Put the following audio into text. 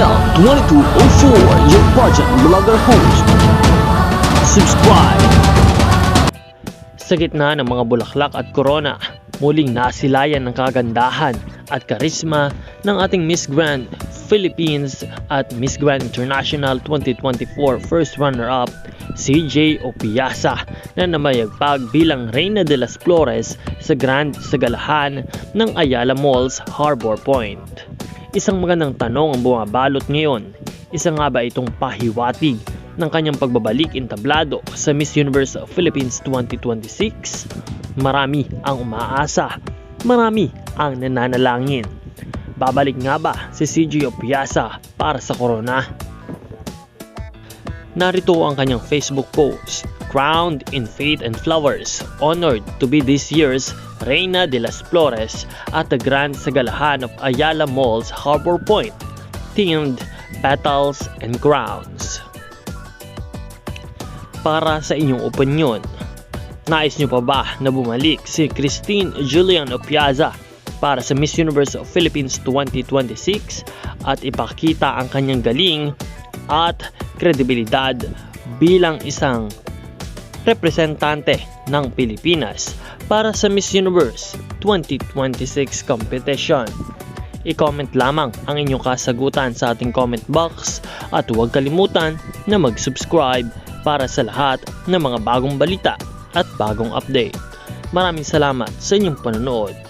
Mel 2204, your project vlogger host. Subscribe! Sa gitna ng mga bulaklak at corona, muling nasilayan ng kagandahan at karisma ng ating Miss Grand Philippines at Miss Grand International 2024 first runner-up CJ Opiasa na namayagpag bilang Reina de las Flores sa Grand Sagalahan ng Ayala Malls Harbor Point. Isang magandang tanong ang bumabalot ngayon. Isa nga ba itong pahiwatig ng kanyang pagbabalik entablado sa Miss Universe Philippines 2026? Marami ang umaasa. Marami ang nananalangin. Babalik nga ba si CJ Opiasa para sa corona? Narito ang kanyang Facebook post. Crowned in Faith and Flowers, honored to be this year's Reina de las Flores at the Grand Sagalahan of Ayala Malls Harbor Point, themed Petals and Crowns. Para sa inyong opinyon, nais nyo pa ba na bumalik si Christine Julian Opiaza para sa Miss Universe of Philippines 2026 at ipakita ang kanyang galing at kredibilidad bilang isang representante ng Pilipinas para sa Miss Universe 2026 competition. I-comment lamang ang inyong kasagutan sa ating comment box at huwag kalimutan na mag-subscribe para sa lahat ng mga bagong balita at bagong update. Maraming salamat sa inyong panonood.